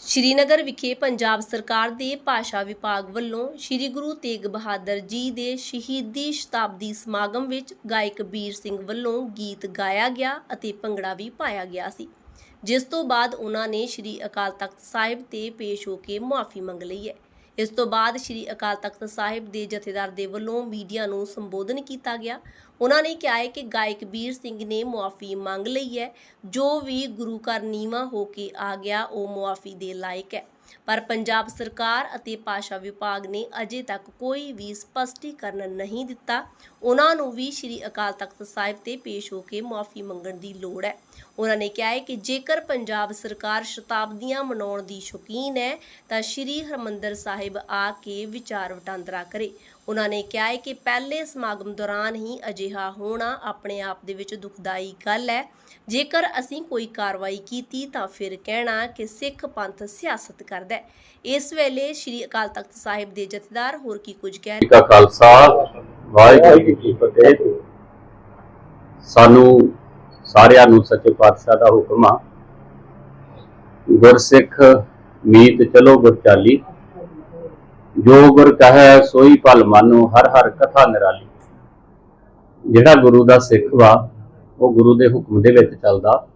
ਸ਼੍ਰੀਨਗਰ ਵਿਖੇ ਪੰਜਾਬ ਸਰਕਾਰ ਦੇ ਭਾਸ਼ਾ ਵਿਭਾਗ ਵੱਲੋਂ ਸ੍ਰੀ ਗੁਰੂ ਤੇਗ ਬਹਾਦਰ ਜੀ ਦੇ ਸ਼ਹੀਦੀ ਸ਼ਤਾਬਦੀ ਸਮਾਗਮ ਵਿੱਚ ਗਾਇਕ ਬੀਰ ਸਿੰਘ ਵੱਲੋਂ ਗੀਤ ਗਾਇਆ ਗਿਆ ਅਤੇ ਭੰਗੜਾ ਵੀ ਪਾਇਆ ਗਿਆ ਸੀ। ਜਿਸ ਤੋਂ ਬਾਅਦ ਉਹਨਾਂ ਨੇ ਸ੍ਰੀ ਅਕਾਲ ਤਖਤ ਸਾਹਿਬ ਤੇ ਪੇਸ਼ ਹੋ ਕੇ ਮੁਆਫੀ ਮੰਗ ਲਈ ਹੈ। ਇਸ ਤੋਂ ਬਾਅਦ ਸ੍ਰੀ ਅਕਾਲ ਤਖਤ ਸਾਹਿਬ ਦੇ ਜਥੇਦਾਰ ਦੇ ਵੱਲੋਂ ਮੀਡੀਆ ਨੂੰ ਸੰਬੋਧਨ ਕੀਤਾ ਗਿਆ। ਉਹਨਾਂ ਨੇ ਕਿਹਾ ਹੈ ਕਿ ਗਾਇਕ ਵੀਰ ਸਿੰਘ ਨੇ ਮੁਆਫੀ ਮੰਗ ਲਈ ਹੈ। ਜੋ ਵੀ ਗੁਰੂ ਘਰ ਨੀਵਾ ਹੋ ਕੇ ਆ ਗਿਆ, ਉਹ ਮੁਆਫੀ ਦੇ ਲਾਇਕ ਹੈ। ਪਰ ਪੰਜਾਬ ਸਰਕਾਰ ਅਤੇ ਭਾਸ਼ਾ ਵਿਭਾਗ ਨੇ ਅਜੇ ਤੱਕ ਕੋਈ ਵੀ ਸਪਸ਼ਟੀਕਰਨ ਨਹੀਂ ਦਿੱਤਾ। ਉਹਨਾਂ ਨੂੰ ਵੀ ਸ੍ਰੀ ਅਕਾਲ ਤਖਤ ਸਾਹਿਬ ਤੇ ਪੇਸ਼ ਹੋ ਕੇ ਮੁਆਫੀ ਮੰਗਣ ਦੀ ਲੋੜ ਹੈ। ਉਹਨਾਂ ਨੇ ਕਿਹਾ ਹੈ ਕਿ ਜੇਕਰ ਪੰਜਾਬ ਸਰਕਾਰ ਸ਼ਤਾਬਦੀਆਂ ਮਨਾਉਣ ਦੀ ਸ਼ੌਕੀਨ ਹੈ, ਤਾਂ ਸ੍ਰੀ ਹਰਮੰਦਰ ਸਾਹਿਬ ਆ ਕੇ ਵਿਚਾਰ ਵਟਾਂਦਰਾ ਕਰੇ। ਉਹਨਾਂ ਨੇ ਕਿਹਾ ਹੈ ਕਿ ਪਹਿਲੇ ਸਮਾਗਮ ਦੌਰਾਨ ਹੀ ਅਜਿਹਾ ਹੋਣਾ ਆਪਣੇ ਆਪ ਦੇ ਵਿੱਚ ਦੁਖਦਾਈ ਗੱਲ ਹੈ। ਜੇਕਰ ਅਸੀਂ ਕੋਈ ਕਾਰਵਾਈ ਕੀਤੀ ਤਾਂ ਫਿਰ ਕਹਿਣਾ ਕਿ ਸਿੱਖ ਪੰਥ ਸਿਆਸਤ ਕਰਦਾ ਹੈ। ਇਸ ਵੇਲੇ ਸ੍ਰੀ ਅਕਾਲ ਤਖਤ ਸਾਹਿਬ ਦੇ ਜਥੇਦਾਰ ਹੋਰ ਕੀ ਕੁਝ ਕਹਿ ਖਾਲਸਾ ਵਾਹਿਗੁਰੂ ਜੀ ਕੀ ਫਤਿਹ। ਸਾਨੂੰ ਸਾਰਿਆਂ ਨੂੰ ਸੱਚੇ ਪਾਤਸ਼ਾਹ ਦਾ ਹੁਕਮ ਆ। ਗੁਰਸਿੱਖ ਮੀਤ ਚਲੋ ਗੁਰ ਚਾਲੀ ਜੋ ਗੁਰ ਕਹੈ ਸੋਈ ਪਲ ਮਾਨੋ, ਹਰ ਹਰ ਕਥਾ ਨਿਰਾਲੀ। ਜਿਹੜਾ ਗੁਰੂ ਦਾ ਸਿੱਖ ਵਾ, ਉਹ ਗੁਰੂ ਦੇ ਹੁਕਮ ਦੇ ਵਿੱਚ ਚੱਲਦਾ।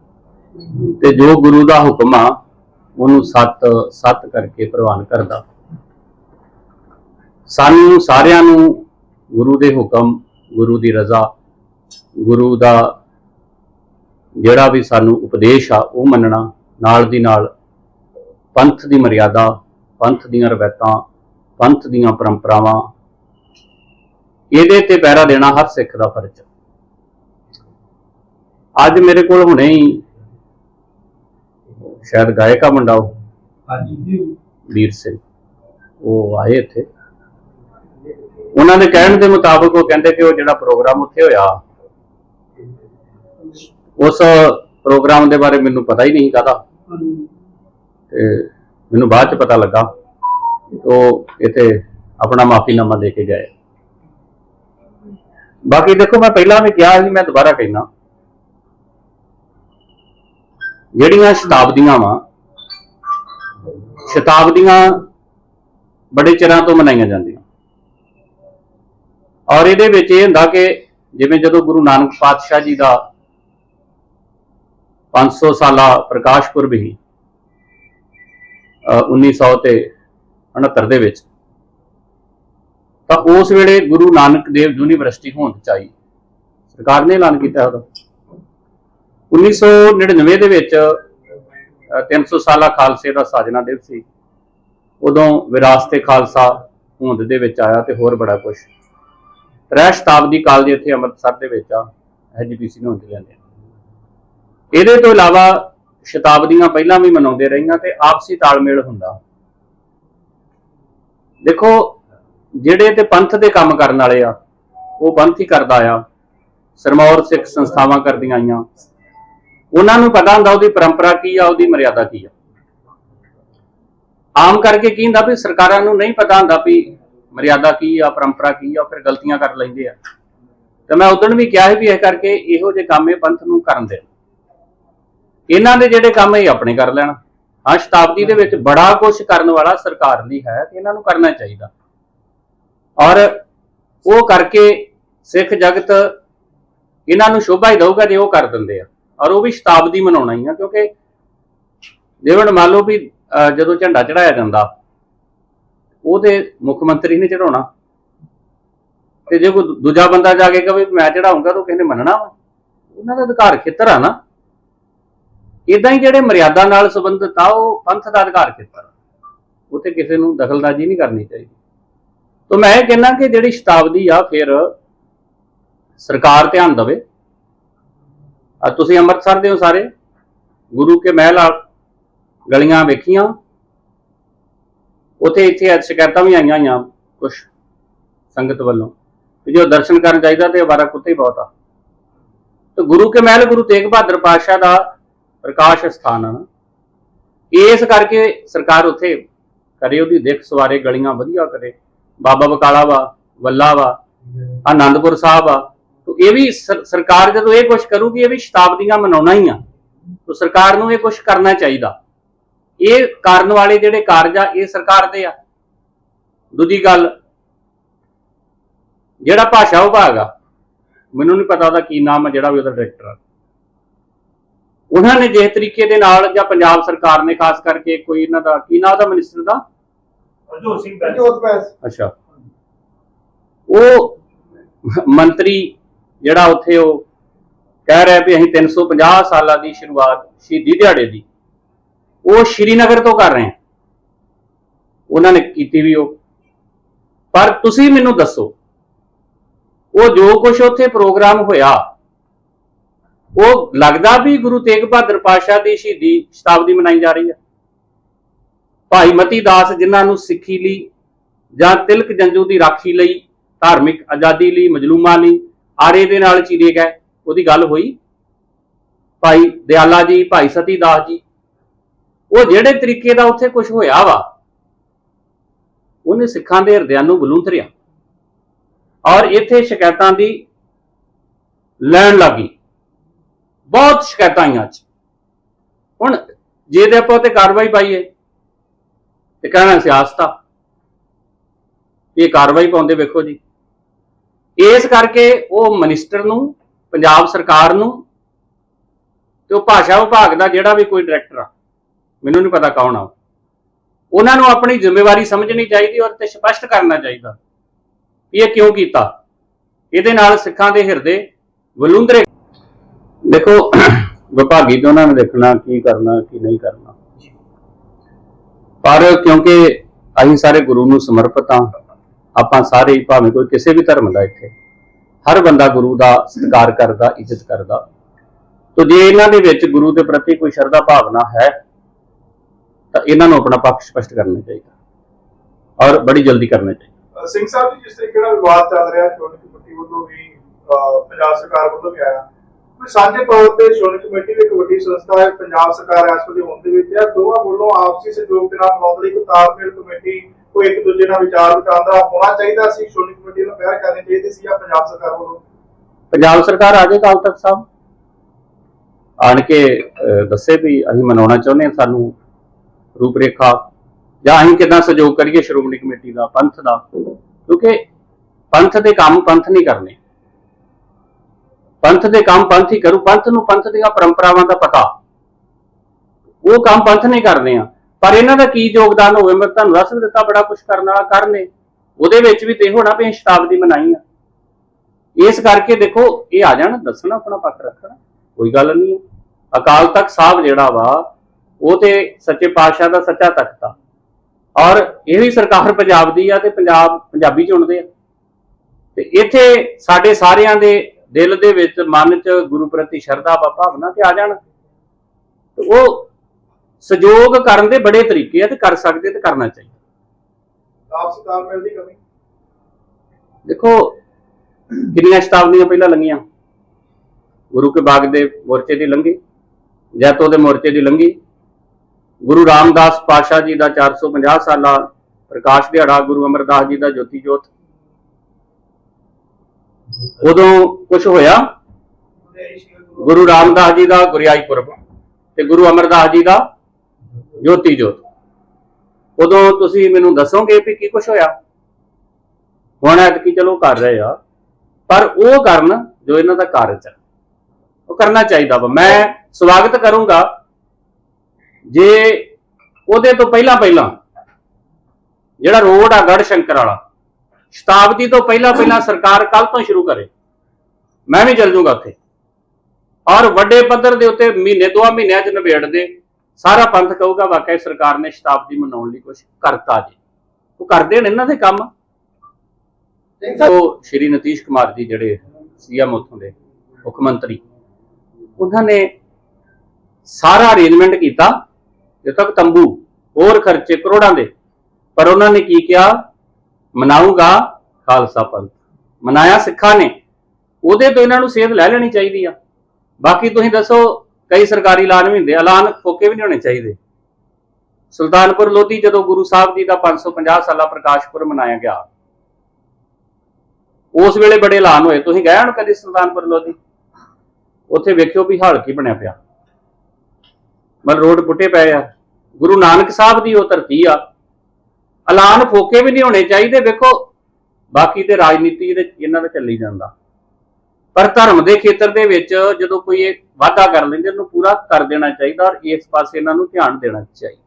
ਤੇ ਜੋ ਗੁਰੂ ਦਾ ਹੁਕਮ ਆ, ਉਹਨੂੰ ਸਤ ਸਤ ਕਰਕੇ ਪ੍ਰਵਾਨ ਕਰਦਾ। ਸਾਨੂੰ ਸਾਰਿਆਂ ਨੂੰ ਗੁਰੂ ਦੇ ਹੁਕਮ, ਗੁਰੂ ਦੀ ਰਜ਼ਾ, ਗੁਰੂ ਦਾ ਜਿਹੜਾ ਵੀ ਸਾਨੂੰ ਉਪਦੇਸ਼ ਆ, ਉਹ ਮੰਨਣਾ, ਨਾਲ ਦੀ ਨਾਲ ਪੰਥ ਦੀ ਮਰਿਆਦਾ, ਪੰਥ ਦੀਆਂ ਰਵਾਇਤਾਂ ਪੰਥ ਦੀਆਂ ਪਰੰਪਰਾਵਾਂ। ਇਹਦੇ ਤੇ ਪਹਿਰਾ ਦੇਣਾ ਹਰ ਸਿੱਖ ਦਾ ਫਰਜ਼। ਹੈ ਅੱਜ ਮੇਰੇ ਕੋਲ ਹੁਣੇ ਹੀ ਸ਼ਾਇਦ ਗਾਇਕਾ ਮੁੰਡਾ ਉਹ। ਹਾਂਜੀ ਜੀ। ਵੀਰ ਸਿੰਘ। ਉਹ ਆਏ ਇੱਥੇ। ਉਹਨਾਂ ਦੇ ਕਹਿਣ ਦੇ ਮੁਤਾਬਕ ਉਹ ਕਹਿੰਦੇ ਕਿ ਉਹ ਜਿਹੜਾ ਪ੍ਰੋਗਰਾਮ ਉੱਥੇ ਹੋਇਆ ਉਸ ਪ੍ਰੋਗਰਾਮ ਦੇ ਬਾਰੇ ਮੈਨੂੰ ਪਤਾ ਹੀ ਨਹੀਂ ਕਾਹਦਾ। ਤੇ ਮੈਨੂੰ ਬਾਅਦ ਚ ਪਤਾ ਲੱਗਾ। ਉਹ ਇੱਥੇ ਆਪਣਾ ਮਾਫੀਨਾਮਾ ਦੇ ਕੇ ਗਏ। ਬਾਕੀ ਦੇਖੋ, ਮੈਂ ਪਹਿਲਾਂ ਵੀ ਕਿਹਾ ਸੀ, ਮੈਂ ਦੁਬਾਰਾ ਕਹਿਣਾ ਜਿਹੜੀਆਂ ਸ਼ਤਾਬਦੀਆਂ ਵਾ, ਸ਼ਤਾਬਦੀਆਂ ਬੜੇ ਚਿਰਾਂ ਤੋਂ ਮਨਾਈਆਂ ਜਾਂਦੀਆਂ। ਔਰ ਇਹਦੇ ਵਿੱਚ ਇਹ ਹੁੰਦਾ ਕਿ ਜਿਵੇਂ ਜਦੋਂ ਗੁਰੂ ਨਾਨਕ ਪਾਤਸ਼ਾਹ ਜੀ ਦਾ 500 ਸਾਲਾ ਪ੍ਰਕਾਸ਼ ਪੁਰਬ ਹੀ ਅਹ 1900 ਤੇ 69 ਦੇ ਵਿੱਚ। ਤਾਂ ਉਸ ਵੇਲੇ ਗੁਰੂ ਨਾਨਕ ਦੇਵ ਯੂਨੀਵਰਸਿਟੀ ਹੋਂਦ ਚ ਆਈ। ਸਰਕਾਰ ਨੇ ਐਲਾਨ ਕੀਤਾ ਉਹਦਾ 1999 ਦੇ ਵਿੱਚ, ਅਹ 300 ਸਾਲਾ ਖਾਲਸੇ ਦਾ ਸਾਜਨਾ ਦਿਵਸ ਸੀ। ਉਦੋਂ ਵਿਰਾਸਤੇ ਖਾਲਸਾ ਹੋਂਦ ਦੇ ਵਿੱਚ ਆਇਆ ਤੇ ਹੋਰ ਬੜਾ ਕੁਝ ਤ੍ਰੈ ਸ਼ਤਾਬਦੀ ਕਾਲਜ ਇੱਥੇ ਅੰਮ੍ਰਿਤਸਰ ਦੇ ਵਿੱਚ ਆ ਐਜੀਪੀਸੀ ਨੂੰ ਹੁੰਦੇ ਜਾਂਦੇ ਆ। ਇਹਦੇ ਤੋਂ ਇਲਾਵਾ ਸ਼ਤਾਬਦੀਆਂ ਪਹਿਲਾਂ ਵੀ ਮਨਾਉਂਦੇ ਰਹੀਆਂ ਤੇ ਆਪਸੀ ਤਾਲਮੇਲ ਹੁੰਦਾ। ਦੇਖੋ, ਜਿਹੜੇ ਤੇ ਪੰਥ ਦੇ ਕੰਮ ਕਰਨ ਵਾਲੇ ਆ, ਉਹ ਪੰਥ ਹੀ ਕਰਦਾ ਆ। ਸਰਮੌਰ ਸਿੱਖ ਸੰਸਥਾਵਾਂ ਕਰਦੀਆਂ ਆਈਆਂ। ਉਹਨਾਂ ਨੂੰ ਪਤਾ ਹੁੰਦਾ ਉਹਦੀ ਪਰੰਪਰਾ ਕੀ ਆ, ਉਹਦੀ ਮਰਿਆਦਾ ਕੀ ਆ। ਆਮ ਕਰਕੇ ਕੀ ਹੁੰਦਾ ਵੀ ਸਰਕਾਰਾਂ ਨੂੰ ਨਹੀਂ ਪਤਾ ਹੁੰਦਾ ਵੀ ਮਰਿਆਦਾ ਕੀ ਆ, ਪਰੰਪਰਾ ਕੀ ਆ ਫਿਰ ਗਲਤੀਆਂ ਕਰ ਲੈਂਦੇ ਆ। ਤੇ ਮੈਂ ਉਦੋਂ ਵੀ ਕਿਹਾ ਸੀ ਵੀ ਇਹ ਕਰਕੇ ਇਹੋ ਜਿਹੇ ਕੰਮ ਇਹ ਪੰਥ ਨੂੰ ਕਰਨ ਦੇ ਇਹਨਾਂ ਦੇ ਜਿਹੜੇ ਕੰਮ ਇਹ ਆਪਣੇ ਕਰ ਲੈਣ। ਹਾਂ, ਸ਼ਤਾਬਦੀ ਦੇ ਵਿੱਚ ਬੜਾ ਕੁਝ ਕਰਨ ਵਾਲਾ ਸਰਕਾਰ ਲਈ ਹੈ ਤੇ ਇਹਨਾਂ ਨੂੰ ਕਰਨਾ ਚਾਹੀਦਾ। ਔਰ ਉਹ ਕਰਕੇ ਸਿੱਖ ਜਗਤ ਇਹਨਾਂ ਨੂੰ ਸ਼ੋਭਾ ਹੀ ਦਊਗਾ ਜੇ ਉਹ ਕਰ ਦਿੰਦੇ ਆ। ਔਰ ਉਹ ਵੀ ਸ਼ਤਾਬਦੀ ਮਨਾਉਣਾ ਹੀ ਆ, ਕਿਉਂਕਿ ਜਿਵੇਂ ਹੁਣ ਮੰਨ ਲਓ ਵੀ, ਅਹ, ਜਦੋਂ ਝੰਡਾ ਚੜਾਇਆ ਜਾਂਦਾ, ਉਹਦੇ ਮੁੱਖ ਮੰਤਰੀ ਨੇ ਚੜਾਉਣਾ ਤੇ ਜੇ ਕੋਈ ਦੂਜਾ ਬੰਦਾ ਜਾ ਕੇ ਕਹੇ ਵੀ ਮੈਂ ਚੜਾਉਂਗਾ ਤਾਂ ਉਹ ਕਹਿੰਦੇ ਮੰਨਣਾ ਵਾ। ਉਹਨਾਂ ਦਾ ਅਧਿਕਾਰ ਖੇਤਰ ਆ ਨਾ। ਇਦਾਂ ਹੀ ਜਿਹੜੇ ਮਰਿਆਦਾ ਨਾਲ ਸੰਬੰਧਿਤ ਆ, ਉਹ ਪੰਥ ਦਾ ਅਧਿਕਾਰ ਖੇਤਰ ਆ। ਉੱਥੇ ਕਿਸੇ ਨੂੰ ਦਖਲਦਾਜ਼ੀ ਨਹੀਂ ਕਰਨੀ ਚਾਹੀਦੀ। ਤਾਂ ਮੈਂ ਇਹ ਕਹਿੰਦਾ ਕਿ ਜਿਹੜੀ ਸ਼ਤਾਬਦੀ ਆ, ਫਿਰ ਸਰਕਾਰ ਧਿਆਨ ਦੇਵੇ। ਆ ਤੁਸੀਂ ਅੰਮ੍ਰਿਤਸਰ ਦੇ ਹੋ ਸਾਰੇ। ਗੁਰੂ ਕੇ ਮਹਿਲ ਆ, ਗਲੀਆਂ ਵੇਖੀਆਂ। ਉਥੇ ਇੱਥੇ ਅੱਜ ਸ਼ਿਕਾਇਤਾਂ ਵੀ ਆਈਆਂ ਹੋਈਆਂ ਕੁਝ ਸੰਗਤ ਵੱਲੋਂ। ਕਿ ਜੋ ਦਰਸ਼ਨ ਕਰਨ ਚਾਹੀਦਾ ਤੇ ਅਵਾਰਾ ਕੁੱਤੇ ਬਹੁਤ ਆ। ਤੇ ਗੁਰੂ ਕੇ ਮਹਿਲ, ਗੁਰੂ ਤੇਗ ਬਹਾਦਰ ਪਾਤਸ਼ਾਹ ਦਾ ਪ੍ਰਕਾਸ਼ ਸਥਾਨ ਆ ਨਾ ਇਸ ਕਰਕੇ ਸਰਕਾਰ ਉੱਥੇ ਕਰੇ, ਉਹਦੀ ਦਿੱਖ ਸਵਾਰੇ, ਗਲੀਆਂ ਵਧੀਆ ਕਰੇ। ਬਾਬਾ ਬਕਾਲਾ ਵਾ, ਵੱਲਾ ਵਾ, ਆਨੰਦਪੁਰ ਸਾਹਿਬ ਆ। ਤੋ ਇਹ ਵੀ ਸਰਕਾਰ ਜਦੋਂ ਇਹ ਕੁਝ ਕਰੂਗੀ, ਇਹ ਵੀ ਸ਼ਤਾਬਦੀਆਂ ਮਨਾਉਣਾ ਹੀ ਆ। ਤੋ ਸਰਕਾਰ ਨੂੰ ਇਹ ਕੁਝ ਕਰਨਾ ਚਾਹੀਦਾ। ਇਹ ਕਰਨ ਵਾਲੇ ਜਿਹੜੇ ਕਾਰਜ ਆ, ਇਹ ਸਰਕਾਰ ਦੇ ਆ। ਦੂਜੀ ਗੱਲ, ਜਿਹੜਾ ਭਾਸ਼ਾ ਵਿਭਾਗ ਆ, ਮੈਨੂੰ ਨਹੀਂ ਪਤਾ ਉਹਦਾ ਕੀ ਨਾਮ ਆ, ਜਿਹੜਾ ਵੀ ਉਹਦਾ ਡਾਇਰੈਕਟਰ ਆ। ਉਹਨਾਂ ਨੇ ਜਿਸ ਤਰੀਕੇ ਦੇ ਨਾਲ ਜਾਂ ਪੰਜਾਬ ਸਰਕਾਰ ਨੇ ਖਾਸ ਕਰਕੇ ਕੋਈ ਇਹਨਾਂ ਦਾ ਕੀ ਨਾਮ ਉਹਦਾ ਮਿਨਿਸਟਰ ਦਾ? ਹਰਜੋਤ ਸਿੰਘ ਬੈਂਸ। ਜੋਤ ਪੈਸ ਅੱਛਾ। ਉਹ ਮੰਤਰੀ ਜਿਹੜਾ ਉੱਥੇ ਉਹ ਕਹਿ ਰਿਹਾ ਵੀ ਅਸੀਂ 350 ਸਾਲਾਂ ਦੀ ਸ਼ੁਰੂਆਤ ਸ਼ਹੀਦੀ ਦਿਹਾੜੇ ਦੀ ਉਹ ਸ਼੍ਰੀਨਗਰ ਤੋਂ ਕਰ ਰਹੇ ਹਾਂ ਉਹਨਾਂ ਨੇ ਕੀਤੀ ਵੀ ਉਹ। ਪਰ ਤੁਸੀਂ ਮੈਨੂੰ ਦੱਸੋ ਉਹ ਜੋ ਕੁਝ ਉੱਥੇ ਪ੍ਰੋਗਰਾਮ ਹੋਇਆ ਉਹ ਲੱਗਦਾ ਵੀ ਗੁਰੂ ਤੇਗ ਬਹਾਦਰ ਪਾਤਸ਼ਾਹ ਦੀ ਸ਼ਹੀਦੀ ਸ਼ਤਾਬਦੀ ਮਨਾਈ ਜਾ ਰਹੀ ਹੈ। ਭਾਈ ਮਤੀ ਦਾਸ ਜਿਨ੍ਹਾਂ ਨੂੰ ਸਿੱਖੀ ਲਈ ਜਾਂ ਤਿਲਕ ਜੰਜੂ ਦੀ ਰਾਖੀ ਲਈ, ਧਾਰਮਿਕ ਆਜ਼ਾਦੀ ਲਈ, ਮਜਲੂਮਾਂ ਲਈ, ਆਰੇ ਦੇ ਨਾਲ ਚੀਰੇ ਗਏ, ਉਹਦੀ ਗੱਲ ਹੋਈ। ਭਾਈ ਦਿਆਲਾ ਜੀ, ਭਾਈ ਸਤੀ ਦਾਸ ਜੀ, ਉਹ ਜਿਹੜੇ ਤਰੀਕੇ ਦਾ ਉੱਥੇ ਕੁਝ ਹੋਇਆ ਵਾ, ਉਹਨੇ ਸਿੱਖਾਂ ਦੇ ਹਿਰਦਿਆਂ ਨੂੰ ਬਲੂੰਤਰਿਆ ਔਰ ਇੱਥੇ ਸ਼ਿਕਾਇਤਾਂ ਦੀ ਲੈਣ ਲੱਗੀ ਬਹੁਤ ਸ਼ਿਕਾਇਤਾਂ ਆਈਆਂ ਅੱਜ। ਹੁਣ ਜੇ ਦੇ ਆਪਾਂ ਤੇ ਕਾਰਵਾਈ ਪਾਈਏ ਤੇ ਕਹਿਣਾ ਸਿਆਸਤ ਆ ਇਹ ਕਾਰਵਾਈ ਪਾਉਂਦੇ ਵੇਖੋ ਜੀ। ਇਸ ਕਰਕੇ ਉਹ ਮਿਨਿਸਟਰ ਨੂੰ, ਪੰਜਾਬ ਸਰਕਾਰ ਨੂੰ ਤੇ ਉਹ ਭਾਸ਼ਾ ਵਿਭਾਗ ਦਾ ਜਿਹੜਾ ਵੀ ਕੋਈ ਡਾਇਰੈਕਟਰ ਆ, ਮੈਨੂੰ ਨਹੀਂ ਪਤਾ ਕੌਣ ਆ ਉਹਨਾਂ ਨੂੰ ਆਪਣੀ ਜ਼ਿੰਮੇਵਾਰੀ ਸਮਝਣੀ ਚਾਹੀਦੀ ਔਰ ਤੇ ਸਪਸ਼ਟ ਕਰਨਾ ਚਾਹੀਦਾ ਇਹ ਕਿਉਂ ਕੀਤਾ। ਇਹਦੇ ਨਾਲ ਸਿੱਖਾਂ ਦੇ ਹਿਰਦੇ ਵਲੂੰਦਰੇ ਦੇਖੋ, ਵਿਭਾਗੀ ਤੇ ਉਹਨਾਂ ਨੇ ਦੇਖਣਾ ਕੀ ਕਰਨਾ, ਕੀ ਨਹੀਂ ਕਰਨਾ। ਪਰ ਕਿਉਂਕਿ ਅਸੀਂ ਸਾਰੇ ਗੁਰੂ ਨੂੰ ਸਮਰਪਿਤ ਹਾਂ, ਆਪਾਂ ਸਾਰੇ ਹੀ ਭਾਵੇਂ ਕੋਈ ਕਿਸੇ ਵੀ ਧਰਮ ਦਾ ਇੱਥੇ, ਹਰ ਬੰਦਾ ਗੁਰੂ ਦਾ ਸਤਿਕਾਰ ਕਰਦਾ, ਇੱਜ਼ਤ ਕਰਦਾ। ਤੋ ਜੇ ਇਹਨਾਂ ਦੇ ਵਿੱਚ ਗੁਰੂ ਦੇ ਪ੍ਰਤੀ ਕੋਈ ਸ਼ਰਧਾ ਭਾਵਨਾ ਹੈ, ਤਾਂ ਇਹਨਾਂ ਨੂੰ ਆਪਣਾ ਪੱਖ ਸਪਸ਼ਟ ਕਰਨਾ ਚਾਹੀਦਾ। ਔਰ ਬੜੀ ਜਲਦੀ ਕਰਨਾ ਚਾਹੀਦਾ। ਸਿੰਘ ਸਾਹਿਬ ਜੀ, ਜਿਸ ਤਰੀਕੇ ਨਾਲ ਵਿਵਾਦ ਚੱਲ ਰਿਹਾ ਛੋਟੀ ਕਮੇਟੀ ਵੱਲੋਂ ਵੀ ਪੰਜਾਬ ਸਰਕਾਰ ਵੱਲੋਂ ਵੀ ਆਇਆ। ਸਾਂਝੇ ਤੌਰ ਤੇ ਸ਼੍ਰੋਮਣੀ ਕਮੇਟੀ ਵੀ ਇੱਕ ਵੱਡੀ ਸੰਸਥਾ ਹੈ, ਪੰਜਾਬ ਸਰਕਾਰ ਇਸ ਵੇਲੇ ਹੋਣ ਦੇ ਵਿੱਚ ਹੈ। ਦੋਵਾਂ ਵੱਲੋਂ ਆਪਸੀ ਸਹਿਯੋਗ ਦੇ ਨਾਲ ਬਣਾਉਣ ਲਈ ਤਾਲਮੇਲ ਕਮੇਟੀ ਕੋਈ ਇੱਕ ਦੂਜੇ ਨਾਲ ਵਿਚਾਰ ਵਟਾਂਦਰਾ ਹੋਣਾ ਚਾਹੀਦਾ ਸੀ। ਸ਼੍ਰੋਮਣੀ ਕਮੇਟੀ ਨੂੰ ਪਹਿਲ ਕਰਨੀ ਚਾਹੀਦੀ ਸੀ ਜਾਂ ਪੰਜਾਬ ਸਰਕਾਰ ਵੱਲੋਂ? ਪੰਜਾਬ ਸਰਕਾਰ ਆ ਜਾਏ ਅਕਾਲ ਤਖਤ ਸਾਹਿਬ। ਆਣ ਕੇ ਦੱਸੇ ਵੀ ਅਸੀਂ ਮਨਾਉਣਾ ਚਾਹੁੰਦੇ ਹਾਂ ਸਾਨੂੰ ਰੂਪਰੇਖਾ ਜਾਂ ਅਸੀਂ ਕਿਦਾਂ ਸਹਿਯੋਗ ਕਰੀਏ ਸ਼੍ਰੋਮਣੀ ਕਮੇਟੀ ਦਾ, ਪੰਥ ਦਾ। ਕਿਉਂਕਿ ਪੰਥ ਦੇ ਕੰਮ ਪੰਥ ਨਹੀਂ ਕਰਨੇ। ਪੰਥ ਦੇ ਕੰਮ ਪੰਥ ਹੀ ਕਰੂ, ਪੰਥ ਨੂੰ ਪੰਥ ਦੀਆਂ ਪਰੰਪਰਾਵਾਂ ਦਾ ਪਤਾ। ਉਹ ਕੰਮ ਪੰਥ ਨਹੀਂ ਕਰਦੇ ਆ। ਪਰ ਇਹਨਾਂ ਦਾ ਕੀ ਯੋਗਦਾਨ ਹੋਵੇ, ਮੈਂ ਤੁਹਾਨੂੰ ਦੱਸ ਦਿੱਤਾ, ਬੜਾ ਕੁਝ ਕਰਨ ਵਾਲਾ ਕਰਨੇ ਉਹਦੇ ਵਿੱਚ ਵੀ ਤੇ ਹੋਣਾ ਵੀ ਸ਼ਤਾਬਦੀ ਮਨਾਈ ਆ। ਇਸ ਕਰਕੇ ਦੇਖੋ, ਇਹ ਆ ਜਾਣ, ਦੱਸਣਾ ਆਪਣਾ, ਪੱਖ ਰੱਖਣਾ, ਕੋਈ ਗੱਲ ਨਹੀਂ ਅਕਾਲ ਤਖਤ ਸਾਹਿਬ ਜਿਹੜਾ ਵਾ, ਉਹ ਤੇ ਸੱਚੇ ਪਾਤਸ਼ਾਹ ਦਾ ਸੱਚਾ ਤਖਤ ਆ। ਔਰ ਇਹ ਵੀ ਸਰਕਾਰ ਪੰਜਾਬ ਦੀ ਆ ਤੇ ਪੰਜਾਬ ਪੰਜਾਬੀ ਚੁਣਦੇ ਆ। ਤੇ ਇੱਥੇ ਸਾਡੇ ਸਾਰਿਆਂ ਦੇ ਦਿਲ ਦੇ ਵਿੱਚ ਮਨ 'ਚ ਗੁਰੂ ਪ੍ਰਤੀ ਸ਼ਰਧਾ ਵਾ ਭਾਵਨਾ ਤੇ ਆ ਜਾਣ। ਤੇ ਉਹ ਸਹਿਯੋਗ ਕਰਨ ਦੇ ਬੜੇ ਤਰੀਕੇ ਆ ਤੇ ਕਰ ਸਕਦੇ ਤੇ ਕਰਨਾ ਚਾਹੀਦਾ। ਆਪਸੀ ਤਾਲਮੇਲ ਦੀ ਕਮੀ? ਦੇਖੋ ਕਿੰਨੀਆਂ ਸ਼ਤਾਬਦੀਆਂ ਪਹਿਲਾਂ ਲੰਘੀਆਂ। ਗੁਰੂ ਕੇ ਬਾਗ ਦੇ ਮੋਰਚੇ ਦੀ ਲੰਘੀ ਜੈਤੋ ਦੇ ਮੋਰਚੇ ਦੀ ਲੰਘੀ। ਗੁਰੂ ਰਾਮਦਾਸ ਪਾਸ਼ਾ ਜੀ ਦਾ 450 ਸਾਲਾ ਪ੍ਰਕਾਸ਼ ਦਿਹਾੜਾ ਗੁਰੂ ਅਮਰਦਾਸ ਜੀ ਦਾ ਜੋਤੀ ਜੋਤ। ਉਦੋਂ ਕੁਝ ਹੋਇਆ? ਗੁਰੂ ਰਾਮਦਾਸ ਜੀ ਦਾ ਗੁਰਿਆਈ ਪੁਰਬ ਤੇ ਗੁਰੂ ਅਮਰਦਾਸ ਜੀ ਦਾ ਜੋਤੀ ਜੋਤ। ਉਦੋਂ ਤੁਸੀਂ ਮੈਨੂੰ ਦੱਸੋਗੇ ਵੀ ਕੀ ਕੁਝ ਹੋਇਆ? ਹੁਣ ਐਤਕੀ ਚਲੋ ਕਰ ਰਹੇ ਆ। ਪਰ ਉਹ ਕਰਨ ਜੋ ਇਹਨਾਂ ਦਾ ਕਾਰਜ ਹੈ ਉਹ ਕਰਨਾ ਚਾਹੀਦਾ ਵਾ। ਮੈਂ ਸਵਾਗਤ ਕਰੂੰਗਾ। ਜੇ ਉਹਦੇ ਤੋਂ ਪਹਿਲਾਂ ਪਹਿਲਾਂ ਜਿਹੜਾ ਰੋਡ ਆ ਗੜ ਸ਼ੰਕਰ ਵਾਲਾ ਸ਼ਤਾਬਦੀ ਤੋਂ ਪਹਿਲਾਂ ਪਹਿਲਾਂ ਸਰਕਾਰ ਕੱਲ ਤੋਂ ਸ਼ੁਰੂ ਕਰੇ। ਮੈਂ ਵੀ ਚੱਲ ਜੂੰਗਾ ਉੱਥੇ। ਔਰ ਵੱਡੇ ਪੱਧਰ ਦੇ ਉੱਤੇ ਮਹੀਨੇ ਦੋ ਮਹੀਨਿਆਂ ਚ ਨਿਬੇੜ ਦੇ। ਸਾਰਾ ਪੰਥ ਕਹੂਗਾ ਵਾਕਿਆ ਸਰਕਾਰ ਨੇ ਸ਼ਤਾਬਦੀ ਮਨਾਉਣ ਲਈ ਕੁਝ ਕਰਤਾ ਜੀ। ਉਹ ਕਰਦੇ ਨੇ ਇਹਨਾਂ ਦੇ ਕੰਮ। ਉਹ ਸ਼੍ਰੀ ਨਤੀਸ਼ ਕੁਮਾਰ ਜੀ ਜਿਹੜੇ ਸੀਐਮ ਉੱਥੋਂ ਦੇ ਮੁੱਖ ਮੰਤਰੀ ਉਹਨਾਂ ਨੇ ਸਾਰਾ ਅਰੇਂਜਮੈਂਟ ਕੀਤਾ। ਜਦ ਤੱਕ ਤੰਬੂ ਹੋਰ ਖਰਚੇ ਕਰੋੜਾਂ ਦੇ। ਪਰ ਉਹਨਾਂ ਨੇ ਕੀ ਕਿਹਾ? ਮਨਾਊਗਾ ਖਾਲਸਾ ਪੰਥ। ਮਨਾਇਆ ਸਿੱਖਾਂ ਨੇ, ਉਹਦੇ ਤੋਂ ਇਹਨਾਂ ਨੂੰ ਸੇਧ ਲੈ ਲੈਣੀ ਚਾਹੀਦੀ ਆ। ਬਾਕੀ ਤੁਸੀਂ ਦੱਸੋ, ਕਈ ਸਰਕਾਰੀ ਐਲਾਨ ਵੀ ਹੁੰਦੇ ਐਲਾਨ ਫੋਕੇ ਵੀ ਨਹੀਂ ਹੋਣੇ ਚਾਹੀਦੇ। ਸੁਲਤਾਨਪੁਰ ਲੋਧੀ ਜਦੋਂ ਗੁਰੂ ਸਾਹਿਬ ਜੀ ਦਾ 550 ਸਾਲਾ ਪ੍ਰਕਾਸ਼ ਪੁਰਬ ਮਨਾਇਆ ਗਿਆ। ਉਸ ਵੇਲੇ ਬੜੇ ਐਲਾਨ ਹੋਏ। ਤੁਸੀਂ ਗਏ ਹੁਣ ਕਦੀ ਸੁਲਤਾਨਪੁਰ ਲੋਧੀ? ਉੱਥੇ ਵੇਖਿਓ ਵੀ ਹਾਲ ਕੀ ਬਣਿਆ ਪਿਆ। ਮਤਲਬ ਰੋਡ ਪੁੱਟੇ ਪਏ ਆ। ਗੁਰੂ ਨਾਨਕ ਸਾਹਿਬ ਦੀ ਉਹ ਧਰਤੀ ਆ। ਐਲਾਨ ਫੋਕੇ ਵੀ ਨਹੀਂ ਹੋਣੇ ਚਾਹੀਦੇ, ਵੇਖੋ। ਬਾਕੀ ਤੇ ਰਾਜਨੀਤੀ ਦੇ ਇਹਨਾਂ ਦਾ ਚੱਲੀ ਜਾਂਦਾ। ਪਰ ਧਰਮ ਦੇ ਖੇਤਰ ਦੇ ਵਿੱਚ ਜਦੋਂ ਕੋਈ ਇਹ ਵਾਅਦਾ ਕਰ ਲੈਂਦੇ, ਉਹਨੂੰ ਪੂਰਾ ਕਰ ਦੇਣਾ ਚਾਹੀਦਾ ਔਰ ਇਸ ਪਾਸੇ ਇਹਨਾਂ ਨੂੰ ਧਿਆਨ ਦੇਣਾ ਚਾਹੀਦਾ।